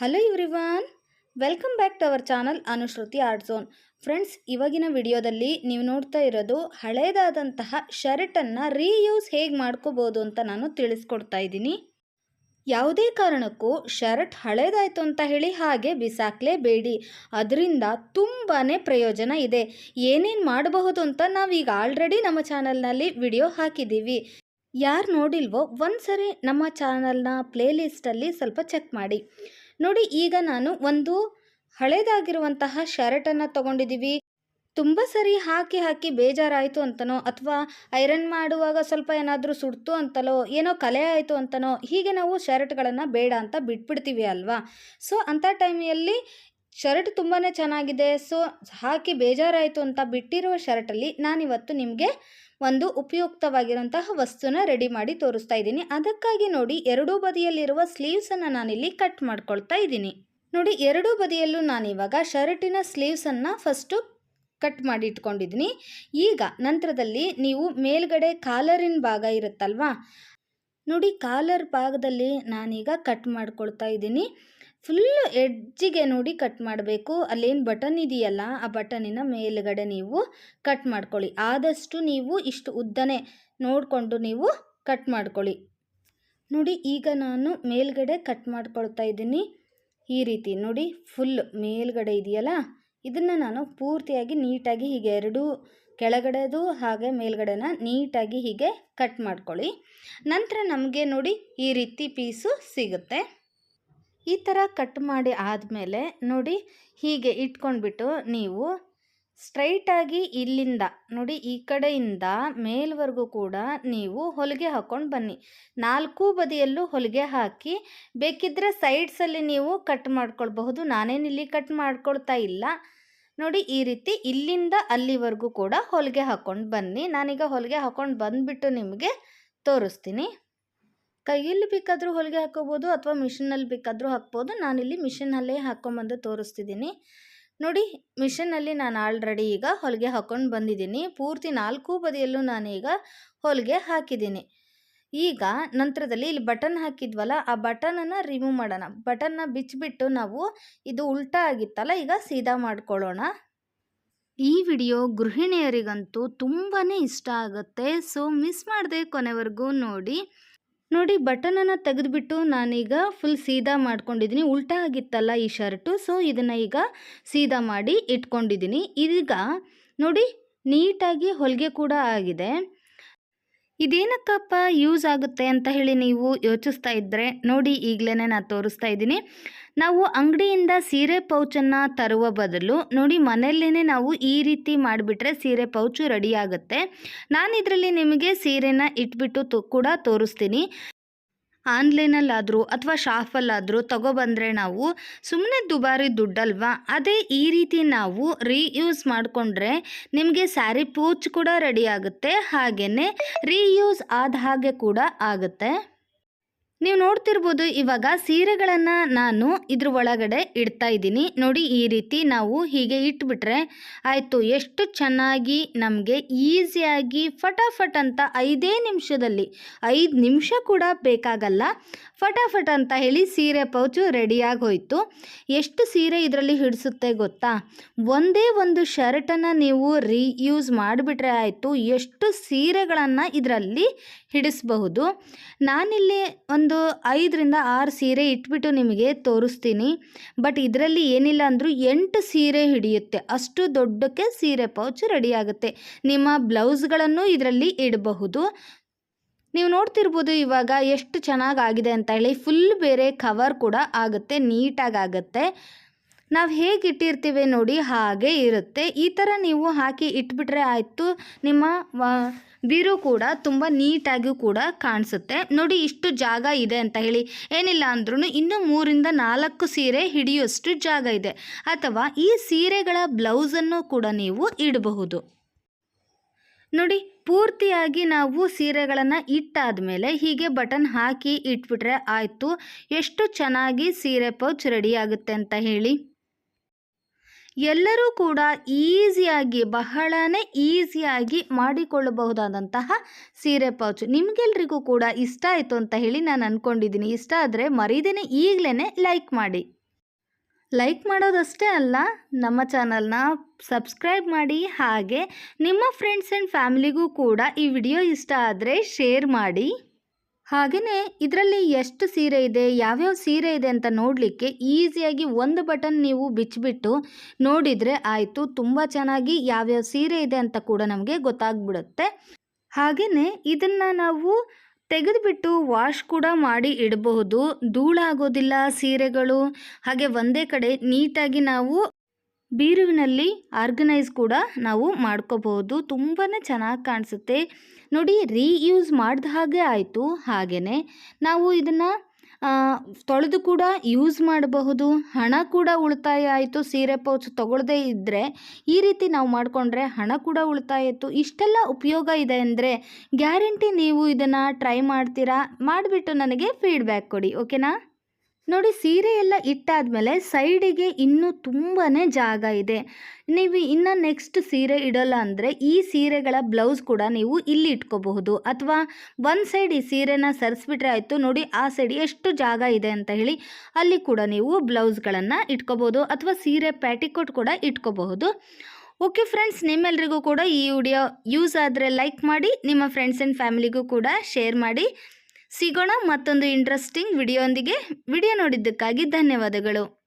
Hello everyone welcome back to our channel Anushruti art zone friends ಇವಾಗಿನ ವಿಡಿಯೋದಲ್ಲಿ ನೀವು ನೋಡ್ತಾ ಇರೋದು ಹಳೇದಾದಂತಹ ಶರ್ಟನ್ನು ರೀಯೂಸ್ ಹೇಗೆ ಮಾಡ್ಕೋಬೋದು ಅಂತ ನಾನು ತಿಳಿಸ್ಕೊಡ್ತಾ ಇದ್ದೀನಿ. ಯಾವುದೇ ಕಾರಣಕ್ಕೂ ಶರ್ಟ್ ಹಳೇದಾಯಿತು ಅಂತ ಹೇಳಿ ಹಾಗೆ ಬಿಸಾಕಲೇಬೇಡಿ. ಅದರಿಂದ ತುಂಬಾ ಪ್ರಯೋಜನ ಇದೆ. ಏನೇನು ಮಾಡಬಹುದು ಅಂತ ನಾವೀಗ ಆಲ್ರೆಡಿ ನಮ್ಮ ಚಾನಲ್ನಲ್ಲಿ ವಿಡಿಯೋ ಹಾಕಿದ್ದೀವಿ. ಯಾರು ನೋಡಿಲ್ವೋ ಒಂದು ಸರಿ ನಮ್ಮ ಚಾನಲ್ನ ಪ್ಲೇಲಿಸ್ಟಲ್ಲಿ ಸ್ವಲ್ಪ ಚೆಕ್ ಮಾಡಿ. ನೋಡಿ, ಈಗ ನಾನು ಒಂದು ಹಳೇದಾಗಿರುವಂತಹ ಶರ್ಟನ್ನು ತಗೊಂಡಿದ್ದೀವಿ. ತುಂಬ ಸರಿ ಹಾಕಿ ಹಾಕಿ ಬೇಜಾರಾಯಿತು ಅಂತನೋ, ಅಥವಾ ಐರನ್ ಮಾಡುವಾಗ ಸ್ವಲ್ಪ ಏನಾದರೂ ಸುಡ್ತು ಅಂತಲೋ, ಏನೋ ಕಲೆ ಆಯಿತು ಅಂತನೋ, ಹೀಗೆ ನಾವು ಶರ್ಟ್ಗಳನ್ನು ಬೇಡ ಅಂತ ಬಿಟ್ಬಿಡ್ತೀವಿ ಅಲ್ವಾ? ಸೊ, ಅಂಥ ಟೈಮಲ್ಲಿ ಶರ್ಟ್ ತುಂಬಾ ಚೆನ್ನಾಗಿದೆ. ಸೊ, ಹಾಕಿ ಬೇಜಾರಾಯಿತು ಅಂತ ಬಿಟ್ಟಿರುವ ಶರ್ಟಲ್ಲಿ ನಾನಿವತ್ತು ನಿಮಗೆ ಒಂದು ಉಪಯುಕ್ತವಾಗಿರುವಂತಹ ವಸ್ತುನ ರೆಡಿ ಮಾಡಿ ತೋರಿಸ್ತಾ ಇದ್ದೀನಿ. ಅದಕ್ಕಾಗಿ ನೋಡಿ, ಎರಡೂ ಬದಿಯಲ್ಲಿರುವ ಸ್ಲೀವ್ಸನ್ನು ನಾನಿಲ್ಲಿ ಕಟ್ ಮಾಡ್ಕೊಳ್ತಾ ಇದ್ದೀನಿ. ನೋಡಿ, ಎರಡೂ ಬದಿಯಲ್ಲೂ ನಾನಿವಾಗ ಶರ್ಟಿನ ಸ್ಲೀವ್ಸನ್ನು ಫಸ್ಟು ಕಟ್ ಮಾಡಿ ಇಟ್ಕೊಂಡಿದ್ದೀನಿ. ಈಗ ನಂತರದಲ್ಲಿ ನೀವು ಮೇಲ್ಗಡೆ ಕಾಲರಿನ ಭಾಗ ಇರುತ್ತಲ್ವಾ? ನೋಡಿ ಕಾಲರ್ ಭಾಗದಲ್ಲಿ ನಾನೀಗ ಕಟ್ ಮಾಡ್ಕೊಳ್ತಾ ಇದ್ದೀನಿ. ಫುಲ್ಲು ಎಡ್ಜಿಗೆ ನೋಡಿ ಕಟ್ ಮಾಡಬೇಕು. ಅಲ್ಲೇನು ಬಟನ್ ಇದೆಯಲ್ಲ, ಆ ಬಟನಿನ ಮೇಲುಗಡೆ ನೀವು ಕಟ್ ಮಾಡ್ಕೊಳ್ಳಿ. ಆದಷ್ಟು ನೀವು ಇಷ್ಟು ಉದ್ದನೆ ನೋಡಿಕೊಂಡು ನೀವು ಕಟ್ ಮಾಡ್ಕೊಳ್ಳಿ. ನೋಡಿ, ಈಗ ನಾನು ಮೇಲ್ಗಡೆ ಕಟ್ ಮಾಡ್ಕೊಳ್ತಾ ಇದ್ದೀನಿ. ಈ ರೀತಿ ನೋಡಿ, ಫುಲ್ ಮೇಲ್ಗಡೆ ಇದೆಯಲ್ಲ, ಇದನ್ನು ನಾನು ಪೂರ್ತಿಯಾಗಿ ನೀಟಾಗಿ ಹೀಗೆ ಎರಡೂ ಕೆಳಗಡೆದು ಹಾಗೆ ಮೇಲ್ಗಡೆನ ನೀಟಾಗಿ ಹೀಗೆ ಕಟ್ ಮಾಡ್ಕೊಳ್ಳಿ. ನಂತರ ನಮಗೆ ನೋಡಿ ಈ ರೀತಿ ಪೀಸು ಸಿಗುತ್ತೆ. ಈ ಥರ ಕಟ್ ಮಾಡಿ ಆದಮೇಲೆ ನೋಡಿ ಹೀಗೆ ಇಟ್ಕೊಂಡ್ಬಿಟ್ಟು ನೀವು ಸ್ಟ್ರೈಟಾಗಿ ಇಲ್ಲಿಂದ, ನೋಡಿ ಈ ಕಡೆಯಿಂದ ಮೇಲ್ವರೆಗೂ ಕೂಡ ನೀವು ಹೊಲಿಗೆ ಹಾಕ್ಕೊಂಡು ಬನ್ನಿ. ನಾಲ್ಕು ಬದಿಯಲ್ಲೂ ಹೊಲಿಗೆ ಹಾಕಿ ಬೇಕಿದ್ದರೆ ಸೈಡ್ಸಲ್ಲಿ ನೀವು ಕಟ್ ಮಾಡ್ಕೊಳ್ಬಹುದು. ನಾನೇನಿಲ್ಲಿ ಕಟ್ ಮಾಡ್ಕೊಳ್ತಾ ಇಲ್ಲ. ನೋಡಿ ಈ ರೀತಿ ಇಲ್ಲಿಂದ ಅಲ್ಲಿವರೆಗೂ ಕೂಡ ಹೊಲಿಗೆ ಹಾಕ್ಕೊಂಡು ಬನ್ನಿ. ನಾನೀಗ ಹೊಲಿಗೆ ಹಾಕ್ಕೊಂಡು ಬಂದುಬಿಟ್ಟು ನಿಮಗೆ ತೋರಿಸ್ತೀನಿ. ಕೈಯಲ್ಲಿ ಬೇಕಾದರೂ ಹೊಲಿಗೆ ಹಾಕೋಬೋದು ಅಥವಾ ಮಿಷಿನಲ್ಲಿ ಬೇಕಾದರೂ ಹಾಕ್ಬೋದು. ನಾನಿಲ್ಲಿ ಮಿಷಿನಲ್ಲೇ ಹಾಕ್ಕೊಂಬಂದು ತೋರಿಸ್ತಿದ್ದೀನಿ. ನೋಡಿ, ಮಿಷಿನಲ್ಲಿ ನಾನು ಆಲ್ರೆಡಿ ಈಗ ಹೊಲಿಗೆ ಹಾಕ್ಕೊಂಡು ಬಂದಿದ್ದೀನಿ. ಪೂರ್ತಿ ನಾಲ್ಕು ಬದಿಯಲ್ಲೂ ನಾನೀಗ ಹೊಲಿಗೆ ಹಾಕಿದ್ದೀನಿ. ಈಗ ನಂತರದಲ್ಲಿ ಇಲ್ಲಿ ಬಟನ್ ಹಾಕಿದ್ವಲ್ಲ, ಆ ಬಟನನ್ನು ರಿಮೂವ್ ಮಾಡೋಣ. ಬಟನ್ನ ಬಿಚ್ಚಿಬಿಟ್ಟು ನಾವು ಇದು ಉಲ್ಟಾ ಆಗಿತ್ತಲ್ಲ, ಈಗ ಸೀದಾ ಮಾಡ್ಕೊಳ್ಳೋಣ. ಈ ವಿಡಿಯೋ ಗೃಹಿಣಿಯರಿಗಂತೂ ತುಂಬಾ ಇಷ್ಟ ಆಗುತ್ತೆ. ಸೊ ಮಿಸ್ ಮಾಡದೆ ಕೊನೆವರೆಗೂ ನೋಡಿ. ನೋಡಿ, ಬಟನನ್ನು ತೆಗೆದುಬಿಟ್ಟು ನಾನೀಗ ಫುಲ್ ಸೀದಾ ಮಾಡ್ಕೊಂಡಿದ್ದೀನಿ ಉಲ್ಟಾ ಆಗಿತ್ತಲ್ಲ ಈ ಶರ್ಟು ಸೊ ಇದನ್ನು ಈಗ ಸೀದಾ ಮಾಡಿ ಇಟ್ಕೊಂಡಿದ್ದೀನಿ ಈಗ ನೋಡಿ, ನೀಟಾಗಿ ಹೊಲಿಗೆ ಕೂಡ ಆಗಿದೆ. ಇದೇನಕ್ಕಪ್ಪ ಯೂಸ್ ಆಗುತ್ತೆ ಅಂತ ಹೇಳಿ ನೀವು ಯೋಚಿಸ್ತಾ ಇದ್ದರೆ ನೋಡಿ ಈಗಲೇ ನಾನು ತೋರಿಸ್ತಾ ಇದ್ದೀನಿ. ನಾವು ಅಂಗಡಿಯಿಂದ ಸೀರೆ ಪೌಚನ್ನು ತರುವ ಬದಲು ನೋಡಿ ಮನೆಯಲ್ಲೇ ನಾವು ಈ ರೀತಿ ಮಾಡಿಬಿಟ್ರೆ ಸೀರೆ ಪೌಚು ರೆಡಿ ಆಗುತ್ತೆ. ನಾನು ಇದರಲ್ಲಿ ನಿಮಗೆ ಸೀರೆನ ಇಟ್ಬಿಟ್ಟು ಕೂಡ ತೋರಿಸ್ತೀನಿ. ಆನ್ಲೈನಲ್ಲಾದರೂ ಅಥವಾ ಶಾಫಲ್ಲಾದರೂ ತಗೊಬಂದರೆ ನಾವು ಸುಮ್ಮನೆ ದುಬಾರಿ ದುಡ್ಡಲ್ವಾ? ಅದೇ ಈ ರೀತಿ ನಾವು ರೀಯೂಸ್ ಮಾಡಿಕೊಂಡ್ರೆ ನಿಮಗೆ ಸ್ಯಾರಿ ಪೂಚ್ ಕೂಡ ರೆಡಿ ಆಗುತ್ತೆ ಹಾಗೆಯೇ ರೀಯೂಸ್ ಆದ ಹಾಗೆ ಕೂಡ ಆಗುತ್ತೆ. ನೀವು ನೋಡ್ತಿರ್ಬೋದು ಇವಾಗ ಸೀರೆಗಳನ್ನು ನಾನು ಇದ್ರ ಒಳಗಡೆ ಇಡ್ತಾ ಇದ್ದೀನಿ. ನೋಡಿ ಈ ರೀತಿ ನಾವು ಹೀಗೆ ಇಟ್ಬಿಟ್ರೆ ಆಯಿತು. ಎಷ್ಟು ಚೆನ್ನಾಗಿ ನಮಗೆ ಈಸಿಯಾಗಿ ಫಟಾಫಟ್ ಅಂತ ಐದೇ ನಿಮಿಷದಲ್ಲಿ, ಐದು ನಿಮಿಷ ಕೂಡ ಬೇಕಾಗಲ್ಲ. ಫಟಾಫಟ್ ಅಂತ ಹೇಳಿ ಸೀರೆ ಪೌಚು ರೆಡಿಯಾಗಿ ಹೋಯಿತು ಎಷ್ಟು ಸೀರೆ ಇದರಲ್ಲಿ ಹಿಡಿಸುತ್ತೆ ಗೊತ್ತಾ? ಒಂದೇ ಒಂದು ಶರ್ಟನ್ನು ನೀವು ರೀಯೂಸ್ ಮಾಡಿಬಿಟ್ರೆ ಆಯಿತು. ಎಷ್ಟು ಸೀರೆಗಳನ್ನು ಇದರಲ್ಲಿ ಹಿಡಿಸಬಹುದು. ನಾನಿಲ್ಲಿ ಒಂದು ಐದರಿಂದ ಆರು ಸೀರೆ ಇಟ್ಬಿಟ್ಟು ನಿಮಗೆ ತೋರಿಸ್ತೀನಿ. ಬಟ್ ಇದರಲ್ಲಿ ಏನಿಲ್ಲ ಅಂದರೂ ಎಂಟು ಸೀರೆ ಹಿಡಿಯುತ್ತೆ. ಅಷ್ಟು ದೊಡ್ಡಕ್ಕೆ ಸೀರೆ ಪೌಚ್ ರೆಡಿಯಾಗುತ್ತೆ. ನಿಮ್ಮ ಬ್ಲೌಸ್ಗಳನ್ನು ಇದರಲ್ಲಿ ಇಡಬಹುದು. ನೀವು ನೋಡ್ತಿರ್ಬೋದು ಇವಾಗ ಎಷ್ಟು ಚೆನ್ನಾಗಾಗಿದೆ ಅಂತ ಹೇಳಿ. ಫುಲ್ ಬೇರೆ ಕವರ್ ಕೂಡ ಆಗುತ್ತೆ ನೀಟಾಗಿ ಆಗುತ್ತೆ ನಾವು ಹೇಗೆ ಇಟ್ಟಿರ್ತೀವಿ ನೋಡಿ ಹಾಗೆ ಇರುತ್ತೆ. ಈ ಥರ ನೀವು ಹಾಕಿ ಇಟ್ಬಿಟ್ರೆ ಆಯಿತು. ನಿಮ್ಮ ಬೀರು ಕೂಡ ತುಂಬ ನೀಟಾಗಿಯೂ ಕೂಡ ಕಾಣಿಸುತ್ತೆ. ನೋಡಿ ಇಷ್ಟು ಜಾಗ ಇದೆ ಅಂತ ಹೇಳಿ. ಏನಿಲ್ಲ ಅಂದ್ರೂ ಇನ್ನೂ ಮೂರಿಂದ ನಾಲ್ಕು ಸೀರೆ ಹಿಡಿಯುವಷ್ಟು ಜಾಗ ಇದೆ. ಅಥವಾ ಈ ಸೀರೆಗಳ ಬ್ಲೌಸನ್ನು ಕೂಡ ನೀವು ಇಡಬಹುದು. ನೋಡಿ, ಪೂರ್ತಿಯಾಗಿ ನಾವು ಸೀರೆಗಳನ್ನು ಇಟ್ಟಾದ ಮೇಲೆ ಹೀಗೆ ಬಟನ್ ಹಾಕಿ ಇಟ್ಬಿಟ್ರೆ ಆಯಿತು. ಎಷ್ಟು ಚೆನ್ನಾಗಿ ಸೀರೆ ಪೌಚ್ ರೆಡಿಯಾಗುತ್ತೆ ಅಂತ ಹೇಳಿ. ಎಲ್ಲರೂ ಕೂಡ ಈಸಿಯಾಗಿ, ಬಹಳನೇ ಈಸಿಯಾಗಿ ಮಾಡಿಕೊಳ್ಳಬಹುದಾದಂತಹ ಸೀರೆ ಪೌಚ್. ನಿಮಗೆಲ್ರಿಗೂ ಕೂಡ ಇಷ್ಟ ಆಯಿತು ಅಂತ ಹೇಳಿ ನಾನು ಅಂದ್ಕೊಂಡಿದ್ದೀನಿ ಇಷ್ಟ ಆದರೆ ಮರೀದೇನೆ ಈಗಲೇ ಲೈಕ್ ಮಾಡಿ. ಲೈಕ್ ಮಾಡೋದಷ್ಟೇ ಅಲ್ಲ, ನಮ್ಮ ಚಾನಲ್ನ ಸಬ್ಸ್ಕ್ರೈಬ್ ಮಾಡಿ. ಹಾಗೆ ನಿಮ್ಮ ಫ್ರೆಂಡ್ಸ್ ಆ್ಯಂಡ್ ಫ್ಯಾಮಿಲಿಗೂ ಕೂಡ ಈ ವಿಡಿಯೋ ಇಷ್ಟ ಆದರೆ ಶೇರ್ ಮಾಡಿ. ಹಾಗೆಯೇ ಇದರಲ್ಲಿ ಎಷ್ಟು ಸೀರೆ ಇದೆ, ಯಾವ್ಯಾವ ಸೀರೆ ಇದೆ ಅಂತ ನೋಡಲಿಕ್ಕೆ ಈಸಿಯಾಗಿ ಒಂದು ಬಟನ್ ನೀವು ಬಿಚ್ಚಿಬಿಟ್ಟು ನೋಡಿದರೆ ಆಯಿತು ತುಂಬ ಚೆನ್ನಾಗಿ ಯಾವ್ಯಾವ ಸೀರೆ ಇದೆ ಅಂತ ಕೂಡ ನಮಗೆ ಗೊತ್ತಾಗ್ಬಿಡುತ್ತೆ. ಹಾಗೆಯೇ ಇದನ್ನು ನಾವು ತೆಗೆದುಬಿಟ್ಟು ವಾಶ್ ಕೂಡ ಮಾಡಿ ಇಡಬಹುದು. ಧೂಳಾಗೋದಿಲ್ಲ ಸೀರೆಗಳು. ಹಾಗೆ ಒಂದೇ ಕಡೆ ನೀಟಾಗಿ ನಾವು ಬೀರುವಿನಲ್ಲಿ ಆರ್ಗನೈಸ್ ಕೂಡ ನಾವು ಮಾಡ್ಕೋಬಹುದು. ತುಂಬಾ ಚೆನ್ನಾಗಿ ಕಾಣಿಸುತ್ತೆ. ನೋಡಿ, ರೀಯೂಸ್ ಮಾಡಿದ ಹಾಗೆ ಆಯಿತು. ಹಾಗೆಯೇ ನಾವು ಇದನ್ನು ತೊಳೆದು ಕೂಡ ಯೂಸ್ ಮಾಡಬಹುದು. ಹಣ ಕೂಡ ಉಳಿತಾಯ ಆಯಿತು. ಸೀರೆ ಪೌಚ್ ತಗೊಳ್ಳದೇ ಇದ್ದರೆ ಈ ರೀತಿ ನಾವು ಮಾಡಿಕೊಂಡ್ರೆ ಹಣ ಕೂಡ ಉಳಿತಾಯ ಇತ್ತು ಇಷ್ಟೆಲ್ಲ ಉಪಯೋಗ ಇದೆ ಅಂದರೆ ಗ್ಯಾರಂಟಿ ನೀವು ಇದನ್ನು ಟ್ರೈ ಮಾಡ್ತೀರಾ? ಮಾಡಿಬಿಟ್ಟು ನನಗೆ ಫೀಡ್ಬ್ಯಾಕ್ ಕೊಡಿ. ಓಕೆನಾ? ನೋಡಿ ಸೀರೆ ಎಲ್ಲ ಇಟ್ಟಾದಮೇಲೆ ಸೈಡಿಗೆ ಇನ್ನೂ ತುಂಬಾ ಜಾಗ ಇದೆ. ನೀವು ಇನ್ನು ನೆಕ್ಸ್ಟ್ ಸೀರೆ ಇಡೋಲ್ಲ ಅಂದರೆ ಈ ಸೀರೆಗಳ ಬ್ಲೌಸ್ ಕೂಡ ನೀವು ಇಲ್ಲಿ ಇಟ್ಕೋಬಹುದು. ಅಥವಾ ಒಂದು ಸೈಡ್ ಈ ಸೀರೆನ ಸರಿಸ್ಬಿಟ್ರೆ ಆಯಿತು, ನೋಡಿ ಆ ಸೈಡ್ ಎಷ್ಟು ಜಾಗ ಇದೆ ಅಂತ ಹೇಳಿ ಅಲ್ಲಿ ಕೂಡ ನೀವು ಬ್ಲೌಸ್ಗಳನ್ನು ಇಟ್ಕೋಬೋದು ಅಥವಾ ಸೀರೆ ಪ್ಯಾಟಿಕೋಟ್ ಕೂಡ ಇಟ್ಕೋಬಹುದು. ಓಕೆ ಫ್ರೆಂಡ್ಸ್ ನಿಮ್ಮೆಲ್ರಿಗೂ ಕೂಡ ಈ ವಿಡಿಯೋ ಯೂಸ್ ಆದರೆ ಲೈಕ್ ಮಾಡಿ, ನಿಮ್ಮ ಫ್ರೆಂಡ್ಸ್ ಆ್ಯಂಡ್ ಫ್ಯಾಮಿಲಿಗೂ ಕೂಡ ಶೇರ್ ಮಾಡಿ. ಸಿಗೋಣ ಮತ್ತೊಂದು ಇಂಟ್ರೆಸ್ಟಿಂಗ್ ವಿಡಿಯೋಂದಿಗೆ ವಿಡಿಯೋ ನೋಡಿದ್ದಕ್ಕಾಗಿ ಧನ್ಯವಾದಗಳು.